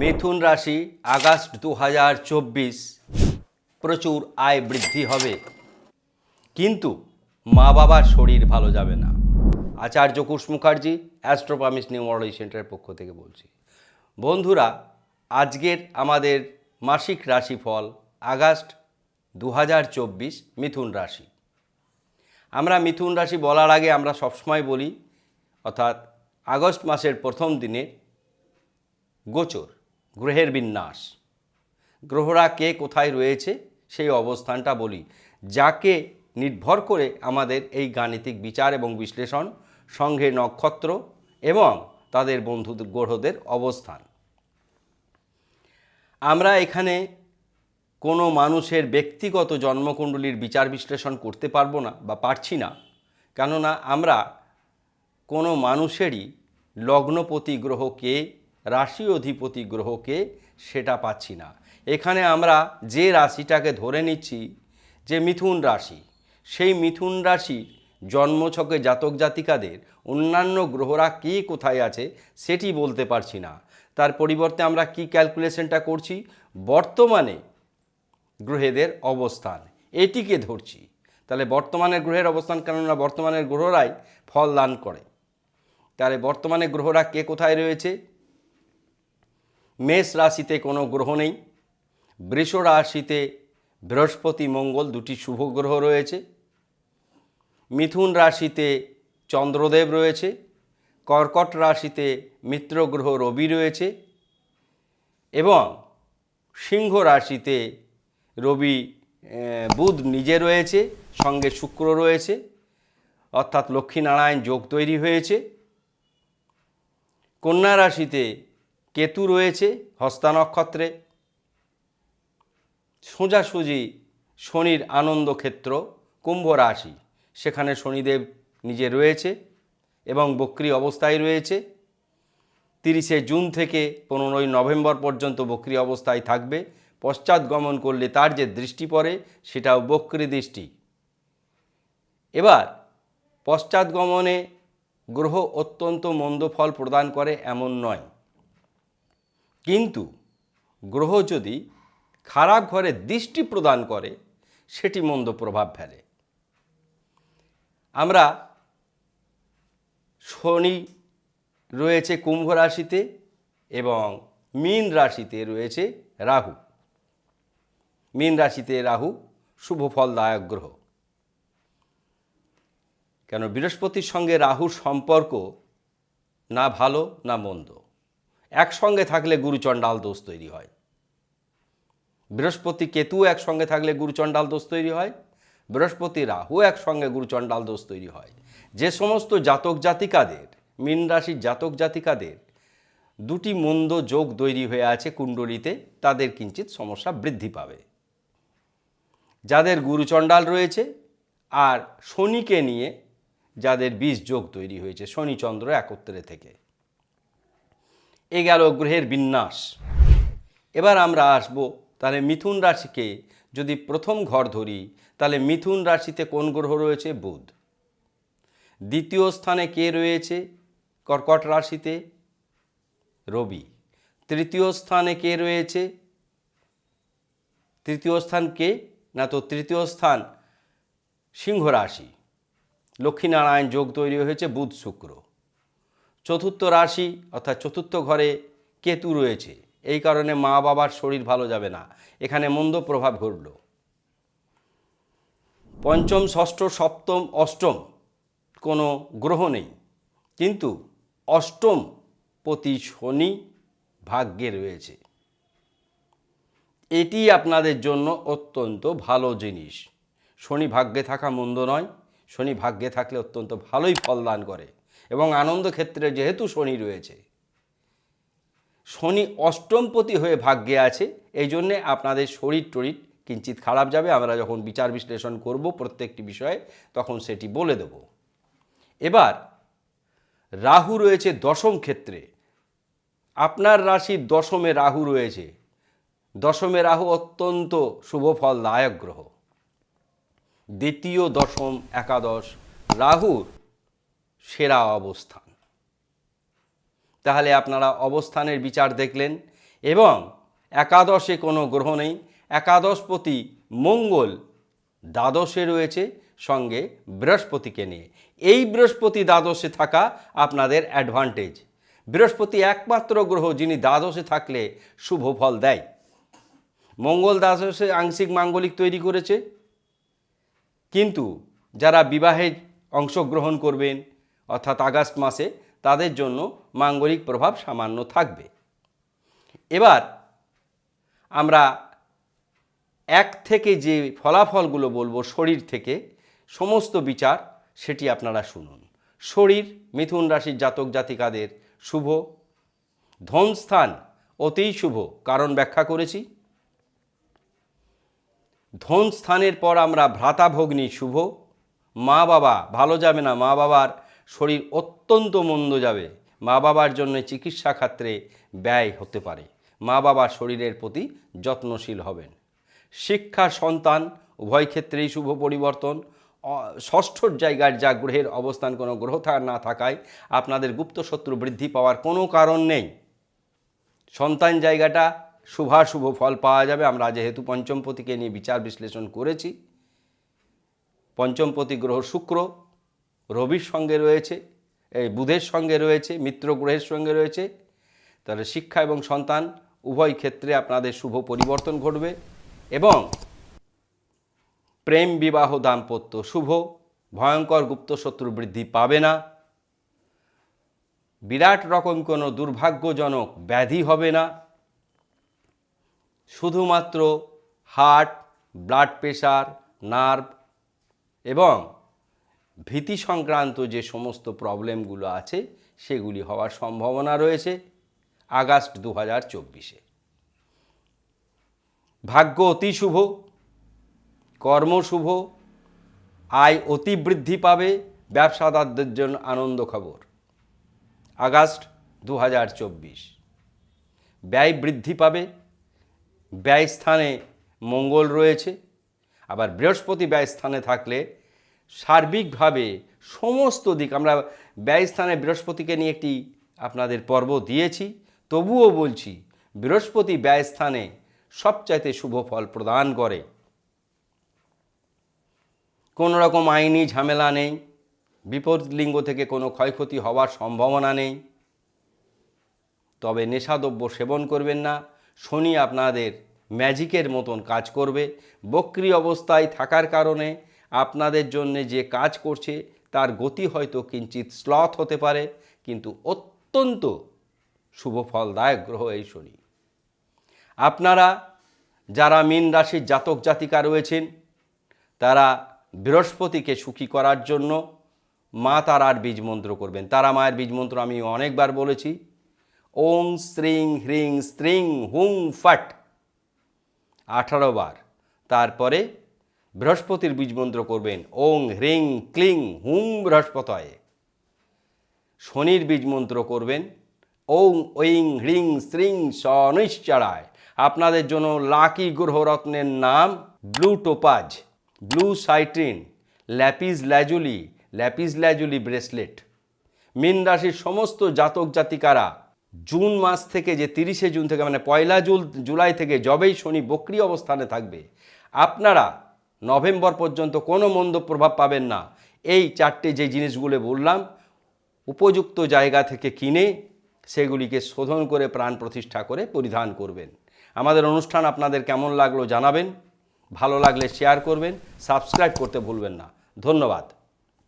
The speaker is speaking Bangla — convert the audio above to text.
মিথুন রাশি, আগস্ট দু হাজার চব্বিশ প্রচুর আয় বৃদ্ধি হবে। কিন্তু মা বাবার শরীর ভালো যাবে না। আচার্য কুশ মুখার্জি, অ্যাস্ট্রোপামিস নিউমোলজি সেন্টারের পক্ষ থেকে বলছি। বন্ধুরা, আজকের আমাদের মাসিক রাশিফল আগস্ট দু হাজার চব্বিশ মিথুন রাশি। আমরা মিথুন রাশি বলার আগে আমরা সবসময় বলি, অর্থাৎ আগস্ট মাসের প্রথম দিনে গোচর। গ্রহের বিন্যাস। গ্রহরা কে কোথায় রয়েছে, সেই অবস্থানটা বলি। যাকে নির্ভর করে আমাদের এই গাণিতিক বিচার এবং বিশ্লেষণ সঙ্গে নক্ষত্র এবং তাদের বন্ধু গ্রহদের অবস্থান। আমরা এখানে কোনো মানুষের ব্যক্তিগত জন্মকুণ্ডলীর বিচার বিশ্লেষণ করতে পারব না বা পারছি না। কেননা আমরা কোনো মানুষেরই লগ্নপতি গ্রহকে রাশি অধিপতি গ্রহকে সেটা পাচ্ছি না। এখানে আমরা যে রাশিটাকে ধরে নিচ্ছি, যে মিথুন রাশি, সেই মিথুন রাশির জন্মছকে জাতক জাতিকাদের অন্যান্য গ্রহরা কে কোথায় আছে সেটি বলতে পারছি না। তার পরিবর্তে আমরা কি ক্যালকুলেশনটা করছি? বর্তমানে গ্রহেদের অবস্থান, এটিকে ধরছি। তাহলে বর্তমানের গ্রহের অবস্থান কেননা বর্তমানের গ্রহরাই ফল দান করে। তাহলে বর্তমানে গ্রহরা কে কোথায় রয়েছে? মেষ রাশিতে কোনো গ্রহ নেই। বৃষ রাশিতে বৃহস্পতি, মঙ্গল দুটি শুভ গ্রহ রয়েছে। মিথুন রাশিতে চন্দ্রদেব রয়েছে। কর্কট রাশিতে মিত্র গ্রহ রবি রয়েছে। এবং সিংহ রাশিতে রবি বুধ নিজে রয়েছে, সঙ্গে শুক্র রয়েছে। অর্থাৎ লক্ষ্মীনারায়ণ যোগ তৈরি হয়েছে। কন্যা রাশিতে কেতু রয়েছে হস্তা নক্ষত্রে। সোজাসুজি শনির আনন্দ ক্ষেত্র কুম্ভ রাশি, সেখানে শনিদেব নিজে রয়েছে এবং বক্রি অবস্থায় রয়েছে। তিরিশে জুন থেকে পনেরোই নভেম্বর পর্যন্ত বক্রি অবস্থায় থাকবে। পশ্চাৎ গমন করলে তার যে দৃষ্টি পড়ে, সেটাও বক্রি দৃষ্টি। এবার পশ্চাৎগমনে গ্রহ অত্যন্ত মন্দ ফল প্রদান করে এমন নয়। কিন্তু গ্রহ যদি খারাপ ঘরে দৃষ্টি প্রদান করে, সেটি মন্দ প্রভাব ফেলে। আমরা শনি রয়েছে কুম্ভ রাশিতে এবং মীন রাশিতে রয়েছে রাহু। মীন রাশিতে রাহু শুভ ফলদায়ক গ্রহ। কেন বৃহস্পতির সঙ্গে রাহুর সম্পর্ক না ভালো না মন্দ? একসঙ্গে থাকলে গুরুচণ্ডাল দোষ তৈরি হয়। বৃহস্পতি কেতু একসঙ্গে থাকলে গুরুচণ্ডাল দোষ তৈরি হয়। বৃহস্পতি রাহু একসঙ্গে গুরুচণ্ডাল দোষ তৈরি হয়। যে সমস্ত জাতক জাতিকাদের, মীন রাশির জাতক জাতিকাদের দুটি মন্দ যোগ তৈরি হয়ে আছে কুণ্ডলিতে, তাদের কিঞ্চিত সমস্যা বৃদ্ধি পাবে। যাদের গুরুচণ্ডাল রয়েছে আর শনিকে নিয়ে যাদের বীজ যোগ তৈরি হয়েছে শনিচন্দ্র একত্রে থেকে। এ গেল গ্রহের বিন্যাস। এবার আমরা আসব তাহলে মিথুন রাশিকে যদি প্রথম ঘর ধরি, তাহলে মিথুন রাশিতে কোন গ্রহ রয়েছে? বুধ। দ্বিতীয় স্থানে কে রয়েছে? কর্কট রাশিতে রবি। তৃতীয় স্থানে কে রয়েছে? তৃতীয় স্থান কে? না তো তৃতীয় স্থান সিংহ রাশি। লক্ষ্মীনারায়ণ যোগ তৈরি হয়েছে বুধ শুক্র। চতুর্থ রাশি অর্থাৎ চতুর্থ ঘরে কেতু রয়েছে। এই কারণে মা বাবার শরীর ভালো যাবে না। এখানে মন্দ প্রভাব ঘটল। পঞ্চম, ষষ্ঠ, সপ্তম, অষ্টম কোনো গ্রহ নেই। কিন্তু অষ্টম প্রতি শনি ভাগ্যে রয়েছে। এটি আপনাদের জন্য অত্যন্ত ভালো জিনিস। শনি ভাগ্যে থাকা মন্দ নয়। শনি ভাগ্যে থাকলে অত্যন্ত ভালোই ফলদান করে। এবং আনন্দ ক্ষেত্রে যেহেতু শনি রয়েছে, শনি অষ্টমপতি হয়ে ভাগ্যে আছে, এই জন্যে আপনাদের শরীর টরির কিঞ্চিত খারাপ যাবে। আমরা যখন বিচার বিশ্লেষণ করব প্রত্যেকটি বিষয়ে, তখন সেটি বলে দেব। এবার, রাহু রয়েছে দশম ক্ষেত্রে। আপনার রাশির দশমে রাহু রয়েছে। দশমে রাহু অত্যন্ত শুভ ফলদায়ক গ্রহ। দ্বিতীয় দশম একাদশ রাহুর সেরা অবস্থান। তাহলে আপনারা অবস্থানের বিচার দেখলেন এবং একাদশে কোনো গ্রহ নেই, একাদশপতি মঙ্গল দ্বাদশে রয়েছে, সঙ্গে বৃহস্পতিকে নিয়ে। এই বৃহস্পতি দ্বাদশে থাকা আপনাদের অ্যাডভান্টেজ বৃহস্পতি একমাত্র গ্রহ যিনি দ্বাদশে থাকলে শুভ ফল দেয়। মঙ্গল দ্বাদশে আংশিক মাঙ্গলিক তৈরি করেছে। কিন্তু যারা বিবাহে অংশগ্রহণ করবেন অর্থাৎ আগস্ট মাসে তাদের জন্য মাঙ্গলিক প্রভাব সামান্য থাকবে। এবার আমরা এক থেকে যে ফলাফলগুলো বলব শরীর থেকে, সমস্ত বিচার সেটি আপনারা শুনুন। শরীর, মিথুন রাশির জাতক জাতিকাদের শুভ। ধনস্থান অতি শুভ, কারণ ব্যাখ্যা করেছি। ধন স্থানের পর আমরা ভ্রাতা ভগ্নী শুভ। মা বাবা, ভালো যাবে না মা বাবার শরীর অত্যন্ত মন্দ যাবে। মা বাবার জন্য চিকিৎসা ক্ষেত্রে ব্যয় হতে পারে। মা বাবার শরীরের প্রতি যত্নশীল হবেন। শিক্ষা সন্তান, উভয় ক্ষেত্রেই শুভ পরিবর্তন। ষষ্ঠর জায়গার যা গ্রহের অবস্থান কোনো গ্রহ না থাকায় আপনাদের গুপ্ত শত্রু বৃদ্ধি পাওয়ার কোনো কারণ নেই। সন্তান জায়গাটা শুভাশুভ ফল পাওয়া যাবে। আমরা যেহেতু পঞ্চমপতিকে নিয়ে বিচার বিশ্লেষণ করেছি। পঞ্চমপতি গ্রহ শুক্র রবির সঙ্গে রয়েছে, এই বুধের সঙ্গে রয়েছে, মিত্র গ্রহের সঙ্গে রয়েছে। তাহলে শিক্ষা এবং সন্তান উভয় ক্ষেত্রে আপনাদের শুভ পরিবর্তন ঘটবে এবং প্রেম বিবাহ দাম্পত্য শুভ, ভয়ঙ্কর গুপ্ত শত্রু বৃদ্ধি পাবে না। বিরাট রকম কোনো দুর্ভাগ্যজনক ব্যাধি হবে না। শুধুমাত্র হার্ট, ব্লাড প্রেশার নার্ভ এবং ভীতি সংক্রান্ত যে সমস্ত প্রবলেমগুলো আছে, সেগুলি হওয়ার সম্ভাবনা রয়েছে আগস্ট দু হাজার চব্বিশে। ভাগ্য অতি শুভ, কর্ম শুভ, আয় অতি বৃদ্ধি পাবে, ব্যবসাদারদের জন্য আনন্দ খবর। আগস্ট দু হাজার চব্বিশ, ব্যয় বৃদ্ধি পাবে, ব্যয় স্থানে মঙ্গল রয়েছে, আবার বৃহস্পতি ব্যয় স্থানে থাকলে সার্বিকভাবে সমস্ত দিক, আমরা ব্যয়স্থানে বৃহস্পতিকে নিয়ে একটি আপনাদের পর্ব দিয়েছি, তবুও বলছি বৃহস্পতি ব্যয়স্থানে সবচাইতে শুভ ফল প্রদান করে। কোনো রকম আইনি ঝামেলা নেই, বিপদ লিঙ্গ থেকে কোনো ক্ষয়ক্ষতি হওয়ার সম্ভাবনা নেই। তবে নেশাদ্রব্য সেবন করবেন না, শনি আপনাদের ম্যাজিকের মতন কাজ করবে, বক্রি অবস্থায় থাকার কারণে আপনাদের জন্য যে কাজ করছে, তার গতি হয়তো কিঞ্চিত স্লথ হতে পারে, কিন্তু অত্যন্ত শুভ ফলদায়ক গ্রহ এই শনি। আপনারা যারা মীন রাশির জাতক জাতিকা রয়েছেন, তারা বৃহস্পতিকে সুখী করার জন্য মা তারার বীজ মন্ত্র করবেন। তারা মায়ের বীজ মন্ত্র আমি অনেকবার বলেছি। ওং শ্রিং হ্রিং স্ত্রিং হুং ফট। আঠারো বার। তারপরে বৃহস্পতির বীজ মন্ত্র করবেন। ওং, হ্রিং, ক্লিং, হুং বৃহস্পতয়ে। শনির বীজ মন্ত্র করবেন। ওং, ঐং, হ্রিং, শ্রিং, সনিশ্চরায়। আপনাদের জন্য লাকি গ্রহ রত্নের নাম blue topaz blue citrine lapis lazuli lapis lazuli bracelet. মীন রাশির সমস্ত জাতক জাতিকারা জুন মাস থেকে যে তিরিশে জুন থেকে মানে পয়লা জুল জুলাই থেকে যবেই শনি বক্রি অবস্থানে থাকবে, আপনারা নভেম্বর পর্যন্ত কোনো মন্দ প্রভাব পাবেন না। এই চারটে যে জিনিসগুলো বললাম, উপযুক্ত জায়গা থেকে কিনে সেগুলিকে শোধন করে প্রাণ প্রতিষ্ঠা করে পরিধান করবেন। আমাদের অনুষ্ঠান আপনাদের কেমন লাগল জানাবেন, ভালো লাগলে শেয়ার করবেন সাবস্ক্রাইব করতে ভুলবেন না। ধন্যবাদ।